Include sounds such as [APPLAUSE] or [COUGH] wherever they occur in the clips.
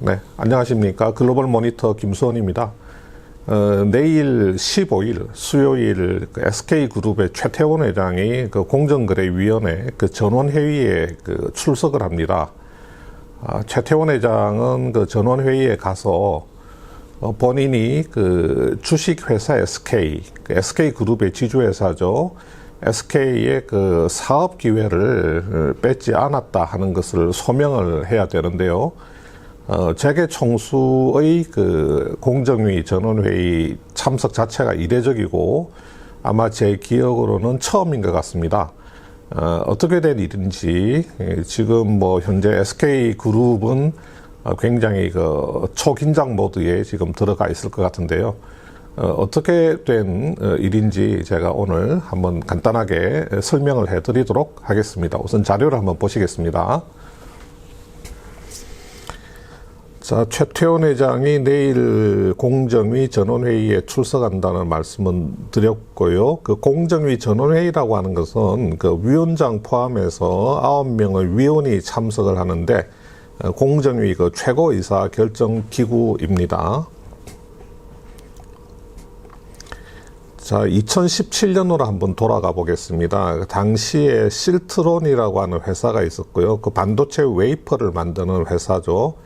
네, 안녕하십니까. 글로벌 모니터 김수원입니다. 어, 내일 15일 수요일 그 SK그룹의 최태원 회장이 그 공정거래위원회 그 전원회의에 그 출석을 합니다. 아, 최태원 회장은 그 전원회의에 가서 어, 본인이 그 주식회사 SK, 그 SK그룹의 지주회사죠. SK의 그 사업 기회를 뺏지 않았다 하는 것을 소명을 해야 되는데요. 어, 재계 총수의 그 공정위 전원회의 참석 자체가 이례적이고 아마 제 기억으로는 처음인 것 같습니다. 어, 어떻게 된 일인지 예, 지금 뭐 현재 SK 그룹은 어, 굉장히 그 초긴장 모드에 지금 들어가 있을 것 같은데요. 어, 어떻게 된 어, 일인지 제가 오늘 한번 간단하게 설명을 해드리도록 하겠습니다. 우선 자료를 한번 보시겠습니다. 자, 최태원 회장이 내일 공정위 전원회의에 출석한다는 말씀은 드렸고요. 그 공정위 전원회의라고 하는 것은 그 위원장 포함해서 아홉 명의 위원이 참석을 하는데 어, 공정위 그 최고의사 결정 기구입니다. 자, 2017년으로 한번 돌아가 보겠습니다. 그 당시에 실트론이라고 하는 회사가 있었고요. 그 반도체 웨이퍼를 만드는 회사죠.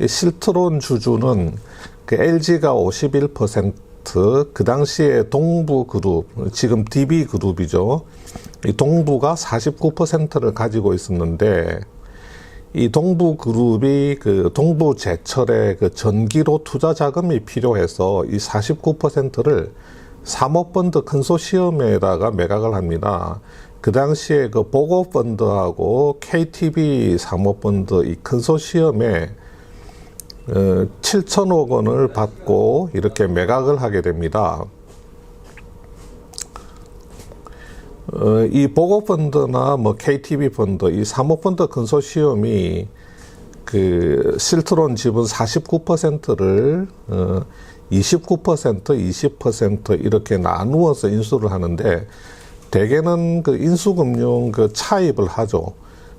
이 실트론 주주는 그 LG가 51%, 그 당시에 동부 그룹, 지금 DB그룹이죠. 이 동부가 49%를 가지고 있었는데, 이 동부 그룹이 그 동부 제철의 그 전기로 투자 자금이 필요해서 이 49%를 사모펀드 컨소시엄에다가 매각을 합니다. 그 당시에 그 보고펀드하고 KTB 사모펀드 이 컨소시엄에 어, 7천억 원을 받고 이렇게 매각을 하게 됩니다. 어, 이 보고펀드나 뭐 KTB 펀드, 이 사모펀드 컨소시엄이 그 실트론 지분 49%를 어, 29%, 20% 이렇게 나누어서 인수를 하는데 대개는 그 인수금융 그 차입을 하죠.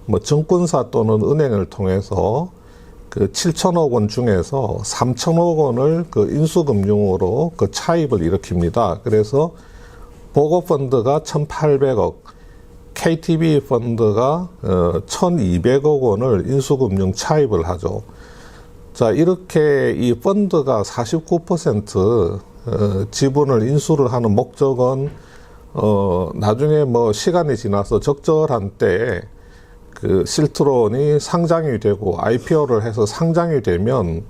뭐 증권사 또는 은행을 통해서 그 7천억 원 중에서 3천억 원을 그 인수금융으로 그 차입을 일으킵니다. 그래서 보고펀드가 1,800억, KTB 펀드가 어, 1,200억 원을 인수금융 차입을 하죠. 자, 이렇게 이 펀드가 49% 어, 지분을 인수를 하는 목적은 어, 나중에 뭐 시간이 지나서 적절한 때에 그 실트론이 상장이 되고 IPO를 해서 상장이 되면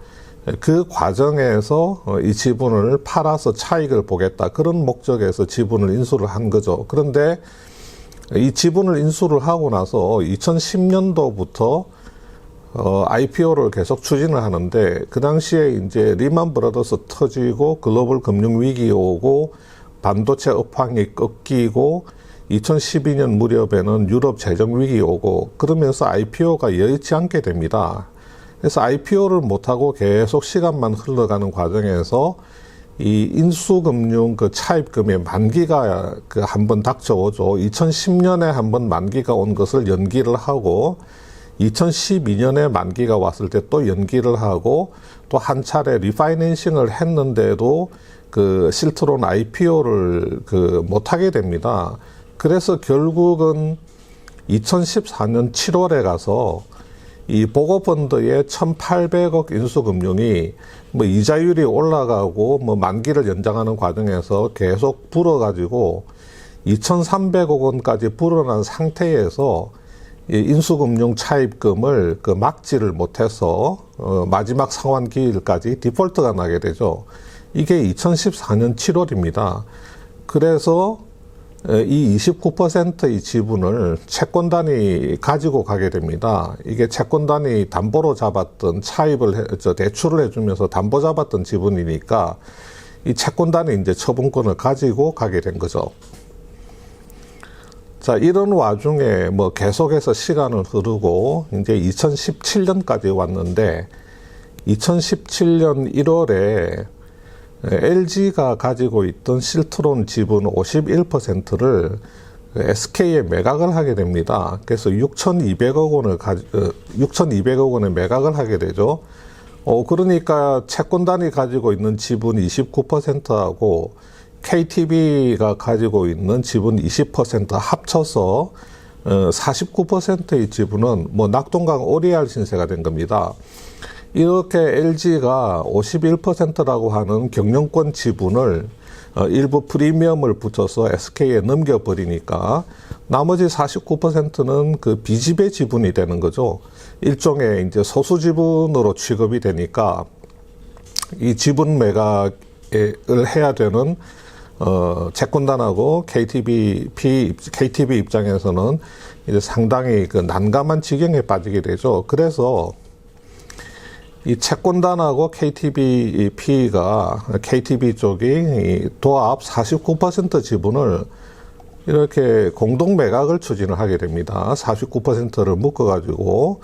그 과정에서 어, 이 지분을 팔아서 차익을 보겠다. 그런 목적에서 지분을 인수를 한 거죠. 그런데 이 지분을 인수를 하고 나서 2010년도부터 어, IPO를 계속 추진을 하는데 그 당시에 이제 리만 브라더스 터지고 글로벌 금융 위기 오고 반도체 업황이 꺾이고 2012년 무렵에는 유럽 재정 위기 오고 그러면서 IPO가 여의치 않게 됩니다. 그래서 IPO를 못하고 계속 시간만 흘러가는 과정에서 이 인수금융 그 차입금의 만기가 그 한 번 닥쳐오죠. 2010년에 한 번 만기가 온 것을 연기를 하고 2012년에 만기가 왔을 때 또 연기를 하고 또 한 차례 리파이낸싱을 했는데도 그 실트론 IPO를 그 못하게 됩니다. 그래서 결국은 2014년 7월에 가서 이 보고펀드의 1,800억 인수금융이 뭐 이자율이 올라가고 뭐 만기를 연장하는 과정에서 계속 불어가지고 2,300억 원까지 불어난 상태에서 이 인수금융 차입금을 그 막지를 못해서 어 마지막 상환 기일까지 디폴트가 나게 되죠. 이게 2014년 7월입니다. 그래서 이 29%의 지분을 채권단이 가지고 가게 됩니다. 이게 채권단이 담보로 잡았던 차입을 대출을 해주면서 담보 잡았던 지분이니까 이 채권단이 이제 처분권을 가지고 가게 된 거죠. 자, 이런 와중에 뭐 계속해서 시간을 흐르고 이제 2017년까지 왔는데 2017년 1월에 LG가 가지고 있던 실트론 지분 51%를 SK에 매각을 하게 됩니다. 그래서 6,200억 원을 가 6,200억 원에 매각을 하게 되죠. 어, 그러니까 채권단이 가지고 있는 지분 29%하고 KTB가 가지고 있는 지분 20% 합쳐서 어, 49%의 지분은 뭐 낙동강 오리알 신세가 된 겁니다. 이렇게 LG가 51%라고 하는 경영권 지분을 어, 일부 프리미엄을 붙여서 SK에 넘겨버리니까 나머지 49%는 그 비지배 지분이 되는 거죠. 일종의 이제 소수 지분으로 취급이 되니까 이 지분 매각을 해야 되는 어, 채권단하고 KTB, P, KTB 입장에서는 이제 상당히 그 난감한 지경에 빠지게 되죠. 그래서 이 채권단하고 KTB P가 KTB 쪽이 이 도합 49% 지분을 이렇게 공동 매각을 추진을 하게 됩니다. 49%를 묶어가지고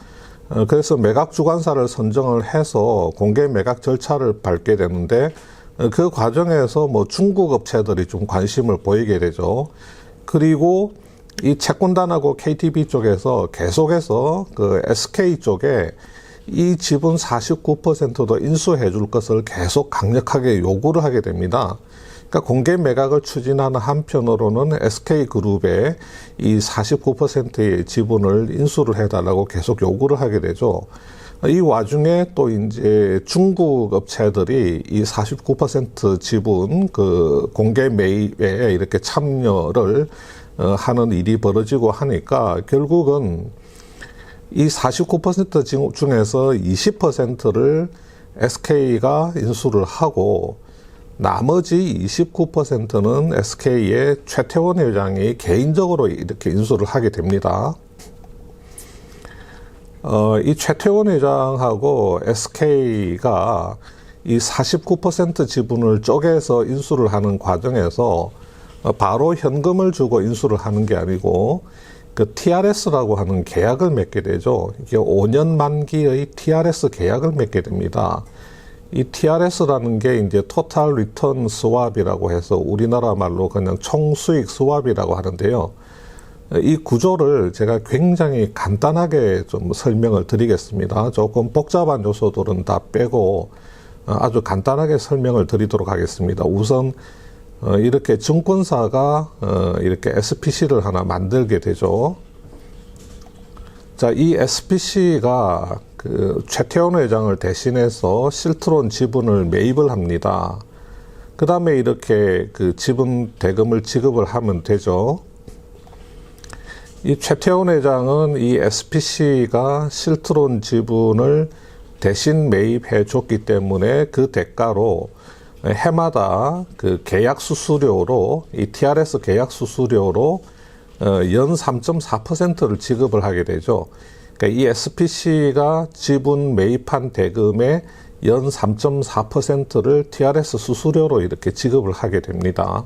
어, 그래서 매각 주관사를 선정을 해서 공개 매각 절차를 밟게 되는데 어, 그 과정에서 뭐 중국 업체들이 좀 관심을 보이게 되죠. 그리고 이 채권단하고 KTB 쪽에서 계속해서 그 SK 쪽에 이 지분 49%도 인수해 줄 것을 계속 강력하게 요구를 하게 됩니다. 그러니까 공개 매각을 추진하는 한편으로는 SK그룹에 이 49%의 지분을 인수를 해달라고 계속 요구를 하게 되죠. 이 와중에 또 이제 중국 업체들이 이 49% 지분 그 공개 매입에 이렇게 참여를 어, 하는 일이 벌어지고 하니까 결국은 이 49% 중에서 20%를 SK가 인수를 하고 나머지 29%는 SK의 최태원 회장이 개인적으로 이렇게 인수를 하게 됩니다. 어, 이 최태원 회장하고 SK가 이 49% 지분을 쪼개서 인수를 하는 과정에서 바로 현금을 주고 인수를 하는 게 아니고 그 TRS라고 하는 계약을 맺게 되죠. 이게 5년 만기의 TRS 계약을 맺게 됩니다. 이 TRS라는 게 이제 토탈 리턴 스왑이라고 해서 우리나라 말로 그냥 총수익 스왑이라고 하는데요. 이 구조를 제가 굉장히 간단하게 좀 설명을 드리겠습니다. 조금 복잡한 요소들은 다 빼고 아주 간단하게 설명을 드리도록 하겠습니다. 우선 어, 이렇게 증권사가 어, 이렇게 SPC를 하나 만들게 되죠. 자, 이 SPC가 그 최태원 회장을 대신해서 실트론 지분을 매입을 합니다. 그 다음에 이렇게 그 지분 대금을 지급을 하면 되죠. 이 최태원 회장은 이 SPC가 실트론 지분을 대신 매입해 줬기 때문에 그 대가로 해마다 그 계약 수수료로 이 TRS 계약 수수료로 어, 연 3.4%를 지급을 하게 되죠. 그러니까 이 SPC가 지분 매입한 대금의 연 3.4%를 TRS 수수료로 이렇게 지급을 하게 됩니다.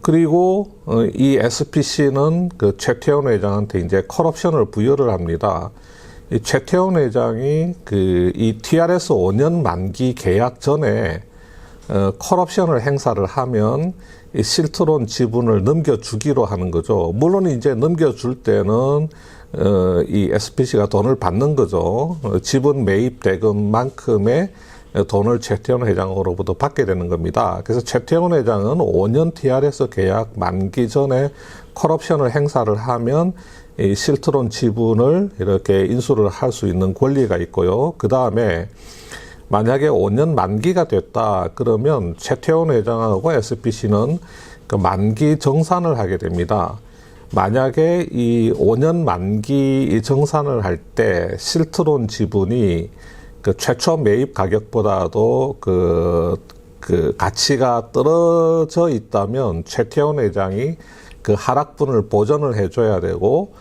그리고 어, 이 SPC는 그 최태원 회장한테 이제 컬옵션을 부여를 합니다. 이 최태원 회장이 그 이 TRS 5년 만기 계약 전에 어, 컬옵션을 행사를 하면 이 실트론 지분을 넘겨주기로 하는 거죠. 물론 이제 넘겨줄 때는 어, 이 SPC가 돈을 받는 거죠. 어, 지분 매입 대금만큼의 돈을 최태원 회장으로부터 받게 되는 겁니다. 그래서 최태원 회장은 5년 TRS 계약 만기 전에 컬옵션을 행사를 하면 이 실트론 지분을 이렇게 인수를 할 수 있는 권리가 있고요. 그 다음에 만약에 5년 만기가 됐다 그러면 최태원 회장하고 SPC는 그 만기 정산을 하게 됩니다. 만약에 이 5년 만기 정산을 할 때 실트론 지분이 그 최초 매입 가격보다도 그, 그 가치가 떨어져 있다면 최태원 회장이 그 하락분을 보전을 해줘야 되고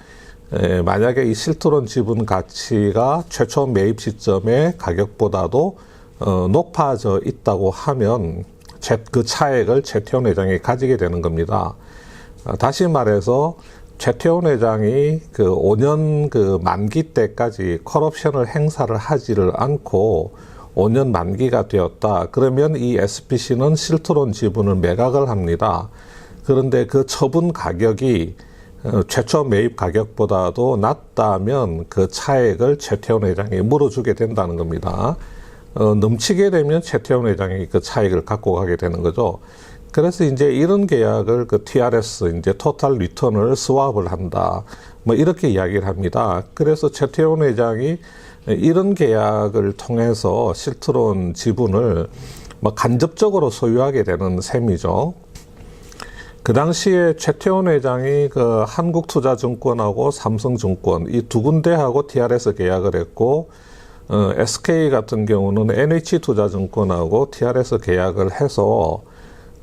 에, 만약에 이 실트론 지분 가치가 최초 매입 시점의 가격보다도 어, 높아져 있다고 하면 채, 그 차액을 최태원 회장이 가지게 되는 겁니다. 어, 다시 말해서 최태원 회장이 그 5년 그 만기 때까지 컬옵션을 행사를 하지를 않고 5년 만기가 되었다. 그러면 이 SPC는 실트론 지분을 매각을 합니다. 그런데 그 처분 가격이 어, 최초 매입 가격보다도 낮다면 그 차액을 최태원 회장이 물어주게 된다는 겁니다. 어, 넘치게 되면 최태원 회장이 그 차익을 갖고 가게 되는 거죠. 그래서 이제 이런 계약을 그 TRS 이제 토탈 리턴을 스왑을 한다. 뭐 이렇게 이야기를 합니다. 그래서 최태원 회장이 이런 계약을 통해서 실트론 지분을 뭐 간접적으로 소유하게 되는 셈이죠. 그 당시에 최태원 회장이 그 한국투자증권하고 삼성증권 이 두 군데하고 TRS 계약을 했고 어, SK 같은 경우는 NH투자증권하고 TRS 계약을 해서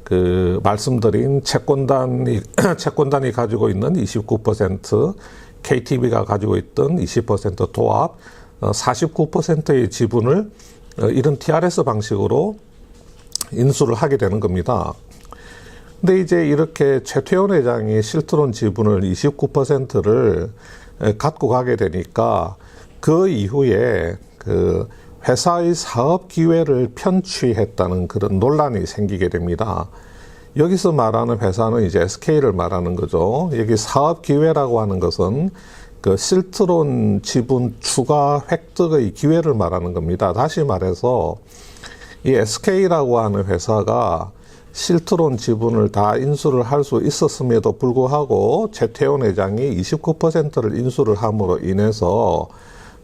그 말씀드린 채권단이 [CLEARS THROAT] 채권단이 가지고 있는 29% KTB가 가지고 있던 20% 도합 어, 49%의 지분을 어, 이런 TRS 방식으로 인수를 하게 되는 겁니다. 근데 이제 이렇게 최태원 회장이 실트론 지분을 29%를 갖고 가게 되니까 그 이후에 그 회사의 사업 기회를 편취했다는 그런 논란이 생기게 됩니다. 여기서 말하는 회사는 이제 SK를 말하는 거죠. 여기 사업 기회라고 하는 것은 그 실트론 지분 추가 획득의 기회를 말하는 겁니다. 다시 말해서 이 SK라고 하는 회사가 실트론 지분을 다 인수를 할 수 있었음에도 불구하고 최태원 회장이 29%를 인수를 함으로 인해서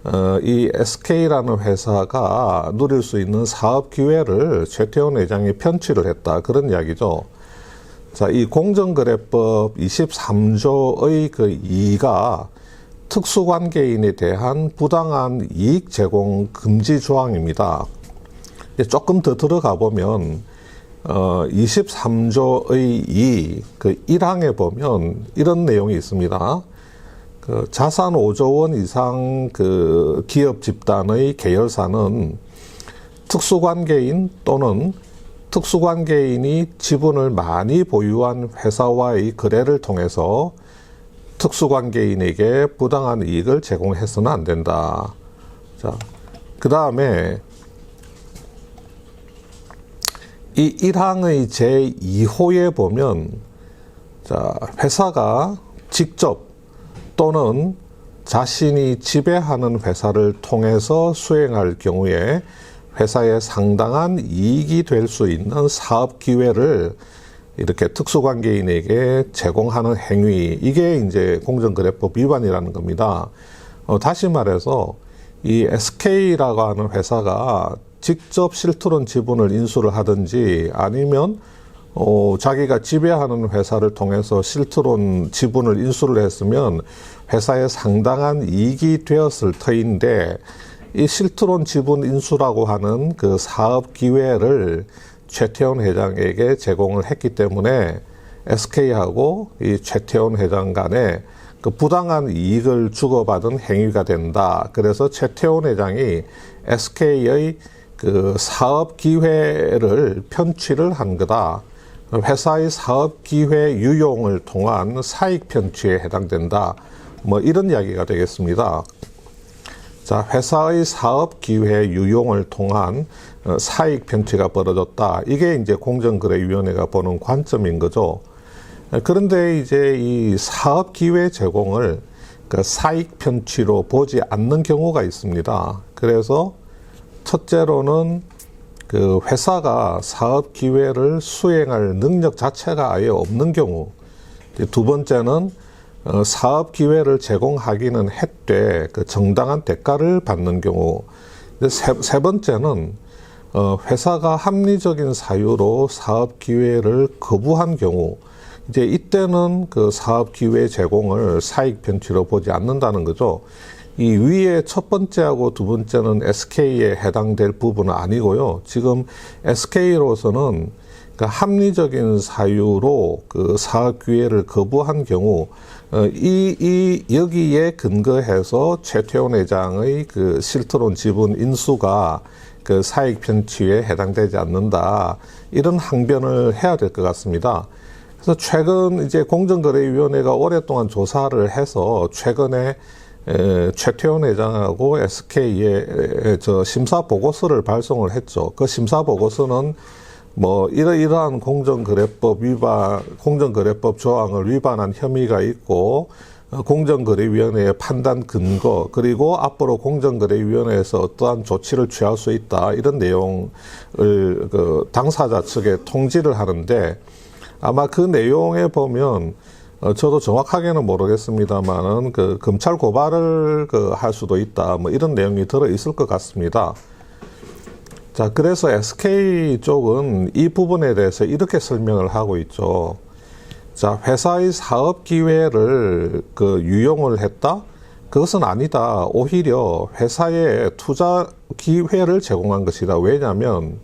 어, 이 SK라는 회사가 누릴 수 있는 사업 기회를 최태원 회장이 편취를 했다. 그런 이야기죠. 자, 이 공정거래법 23조의 그 2가 특수관계인에 대한 부당한 이익 제공 금지 조항입니다. 조금 더 들어가 보면 어 23조의 2, 그 1항에 보면 이런 내용이 있습니다. 그 자산 5조 원 이상 그 기업 집단의 계열사는 특수관계인 또는 특수관계인이 지분을 많이 보유한 회사와의 거래를 통해서 특수관계인에게 부당한 이익을 제공해서는 안 된다. 자, 그 다음에 이 1항의 제 2호에 보면 자, 회사가 직접 또는 자신이 지배하는 회사를 통해서 수행할 경우에 회사에 상당한 이익이 될 수 있는 사업 기회를 이렇게 특수관계인에게 제공하는 행위 이게 이제 공정거래법 위반이라는 겁니다. 어, 다시 말해서 이 SK라고 하는 회사가 직접 실트론 지분을 인수를 하든지 아니면 어, 자기가 지배하는 회사를 통해서 실트론 지분을 인수를 했으면 회사에 상당한 이익이 되었을 터인데 이 실트론 지분 인수라고 하는 그 사업 기회를 최태원 회장에게 제공을 했기 때문에 SK하고 이 최태원 회장 간에 그 부당한 이익을 주고받은 행위가 된다. 그래서 최태원 회장이 SK의 그 사업 기회를 편취를 한 거다. 회사의 사업 기회 유용을 통한 사익 편취에 해당된다. 뭐 이런 이야기가 되겠습니다. 자, 회사의 사업 기회 유용을 통한 어, 사익 편취가 벌어졌다. 이게 이제 공정거래위원회가 보는 관점인 거죠. 그런데 이제 이 사업 기회 제공을 그 사익 편취로 보지 않는 경우가 있습니다. 그래서 첫째로는 그 회사가 사업 기회를 수행할 능력 자체가 아예 없는 경우. 두 번째는 어, 사업 기회를 제공하기는 했되 그 정당한 대가를 받는 경우. 세, 세 번째는 어, 회사가 합리적인 사유로 사업 기회를 거부한 경우. 이제 이때는 그 사업 기회 제공을 사익 편취로 보지 않는다는 거죠. 이 위에 첫 번째하고 두 번째는 SK에 해당될 부분은 아니고요. 지금 SK로서는 그 합리적인 사유로 그 사업 기회를 거부한 경우 어, 이, 이 여기에 근거해서 최태원 회장의 그 실트론 지분 인수가 그 사익 편취에 해당되지 않는다 이런 항변을 해야 될 것 같습니다. 그래서 최근 이제 공정거래위원회가 오랫동안 조사를 해서 최근에 에, 최태원 회장하고 SK에 저 심사 보고서를 발송을 했죠. 그 심사 보고서는 뭐 이러이러한 공정거래법 위반 공정거래법 조항을 위반한 혐의가 있고 어, 공정거래위원회의 판단 근거 그리고 앞으로 공정거래위원회에서 어떠한 조치를 취할 수 있다 이런 내용을 그 당사자 측에 통지를 하는데 아마 그 내용에 보면 어, 저도 정확하게는 모르겠습니다만은 그 검찰 고발을 그 할 수도 있다 뭐 이런 내용이 들어 있을 것 같습니다. 자 그래서 SK 쪽은 이 부분에 대해서 이렇게 설명을 하고 있죠. 자, 회사의 사업 기회를 그 유용을 했다? 그것은 아니다. 오히려 회사에 투자 기회를 제공한 것이다. 왜냐하면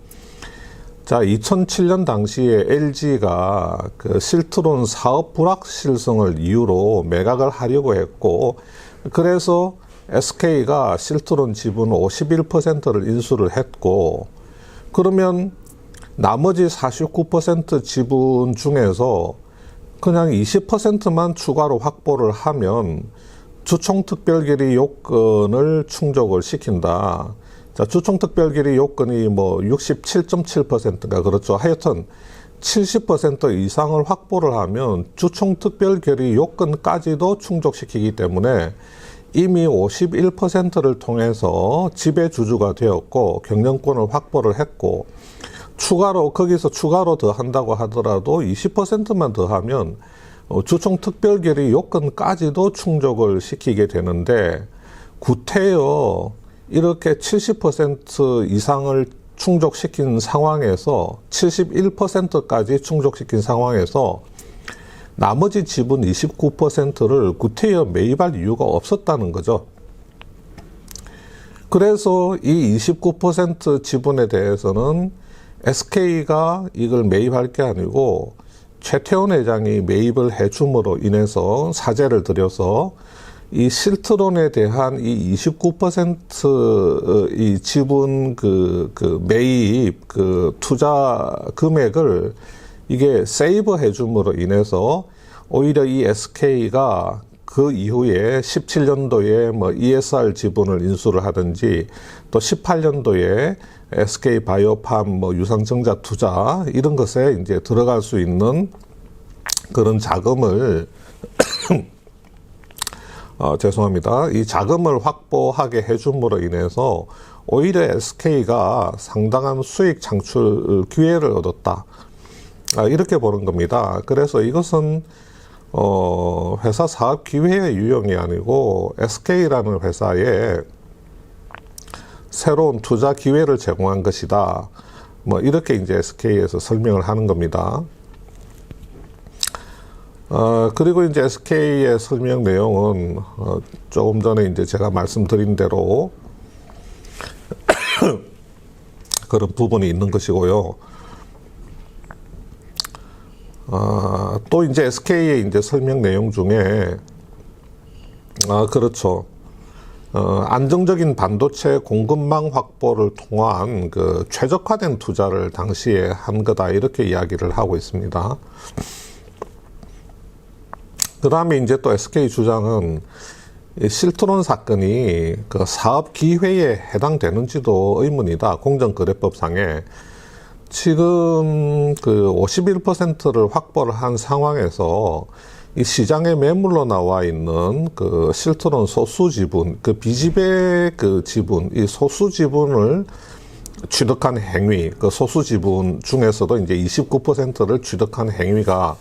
자, 2007년 당시에 LG가 그 실트론 사업 불확실성을 이유로 매각을 하려고 했고, 그래서 SK가 실트론 지분 51%를 인수를 했고, 그러면 나머지 49% 지분 중에서 그냥 20%만 추가로 확보를 하면 주총특별결의 요건을 충족을 시킨다. 자, 주총특별결의 요건이 뭐 67.7%인가 그렇죠. 하여튼 70% 이상을 확보를 하면 주총특별결의 요건까지도 충족시키기 때문에 이미 51%를 통해서 지배주주가 되었고 경영권을 확보를 했고 추가로 거기서 추가로 더 한다고 하더라도 20%만 더 하면 어, 주총 특별결의 요건까지도 충족을 시키게 되는데 구태여 이렇게 70% 이상을 충족시킨 상황에서 71%까지 충족시킨 상황에서 나머지 지분 29%를 구태여 매입할 이유가 없었다는 거죠. 그래서 이 29% 지분에 대해서는 SK가 이걸 매입할 게 아니고 최태원 회장이 매입을 해줌으로 인해서 사죄를 드려서 이 실트론에 대한 이 29%이 지분 그, 그 매입 그 투자 금액을 이게 세이브 해줌으로 인해서 오히려 이 SK가 그 이후에 17년도에 뭐 ESR 지분을 인수를 하든지 또 18년도에 SK 바이오팜 뭐 유상증자 투자 이런 것에 이제 들어갈 수 있는 그런 자금을 어, 죄송합니다. 이 자금을 확보하게 해줌으로 인해서 오히려 SK가 상당한 수익 창출 기회를 얻었다. 아, 이렇게 보는 겁니다. 그래서 이것은 어, 회사 사업 기회의 유형이 아니고 SK라는 회사에 새로운 투자 기회를 제공한 것이다. 뭐 이렇게 이제 SK에서 설명을 하는 겁니다. 어, 그리고 이제 SK의 설명 내용은 어, 조금 전에 이제 제가 말씀드린 대로 [COUGHS] 그런 부분이 있는 것이고요. 아, 또 이제 SK의 이제 설명 내용 중에 아, 그렇죠. 어, 안정적인 반도체 공급망 확보를 통한 그 최적화된 투자를 당시에 한 거다 이렇게 이야기를 하고 있습니다. 그 다음에 이제 또 SK 주장은 실트론 사건이 그 사업 기회에 해당되는지도 의문이다. 공정거래법상에 지금 그 51%를 확보를 한 상황에서 이 시장에 매물로 나와 있는 그 실트론 소수 지분, 그 비지배 그 지분, 이 소수 지분을 취득한 행위, 그 소수 지분 중에서도 이제 29%를 취득한 행위가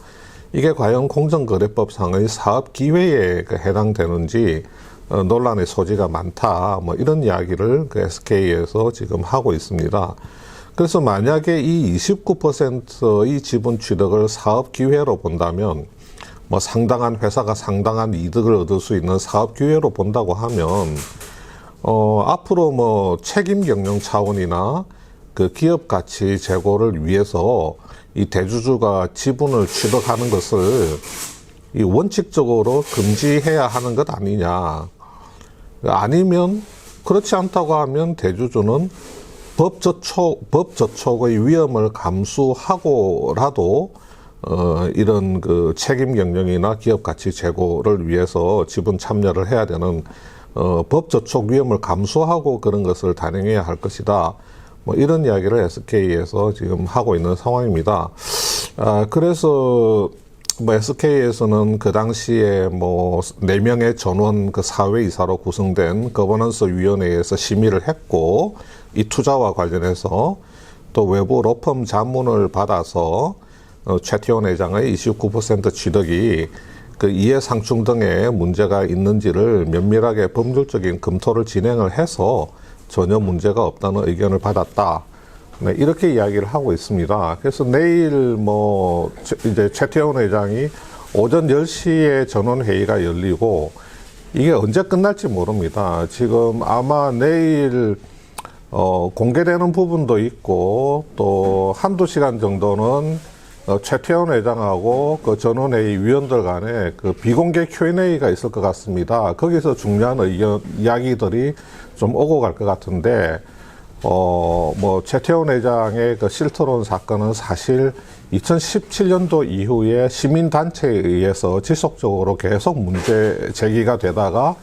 이게 과연 공정거래법상의 사업 기회에 그 해당되는지 어, 논란의 소지가 많다. 뭐 이런 이야기를 그 SK에서 지금 하고 있습니다. 그래서 만약에 이 29%의 지분 취득을 사업 기회로 본다면 뭐 상당한 회사가 상당한 이득을 얻을 수 있는 사업 기회로 본다고 하면 어 앞으로 뭐 책임 경영 차원이나 그 기업 가치 제고를 위해서 이 대주주가 지분을 취득하는 것을 이 원칙적으로 금지해야 하는 것 아니냐. 아니면 그렇지 않다고 하면 대주주는 법 저촉, 법 저촉의 위험을 감수하고라도 어, 이런 그 책임 경영이나 기업 가치 제고를 위해서 지분 참여를 해야 되는 어, 법 저촉 위험을 감수하고 그런 것을 단행해야 할 것이다. 뭐 이런 이야기를 SK에서 지금 하고 있는 상황입니다. 아, 그래서 뭐 SK에서는 그 당시에 뭐 네 명의 전원 그 사회이사로 구성된 거버넌스 위원회에서 심의를 했고 이 투자와 관련해서 또 외부 로펌 자문을 받아서 어, 최태원 회장의 29% 취득이 그 이해 상충 등의 문제가 있는지를 면밀하게 법률적인 검토를 진행을 해서 전혀 문제가 없다는 의견을 받았다. 네, 이렇게 이야기를 하고 있습니다. 그래서 내일 뭐 최- 이제 최태원 회장이 오전 10시에 전원 회의가 열리고 이게 언제 끝날지 모릅니다. 지금 아마 내일 어, 공개되는 부분도 있고 또 한두 시간 정도는 어, 최태원 회장하고 그 전원회의 위원들 간에 그 비공개 Q&A가 있을 것 같습니다. 거기서 중요한 의견, 이야기들이 좀 오고 갈 것 같은데, 어, 뭐, 최태원 회장의 그 실토론 사건은 사실 2017년도 이후에 시민단체에 의해서 지속적으로 계속 문제 제기가 되다가,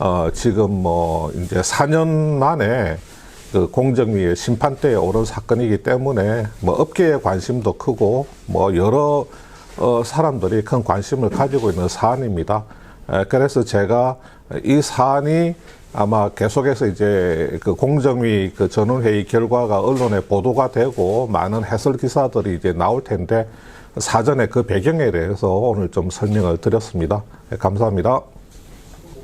어, 지금 뭐, 이제 4년 만에 그 공정위의 심판대에 오른 사건이기 때문에 뭐 업계의 관심도 크고 뭐 여러 어, 사람들이 큰 관심을 가지고 있는 사안입니다. 에, 그래서 제가 이 사안이 아마 계속해서 이제 그 공정위 그 전원회의 결과가 언론에 보도가 되고 많은 해설 기사들이 이제 나올 텐데 사전에 그 배경에 대해서 오늘 좀 설명을 드렸습니다. 네, 감사합니다.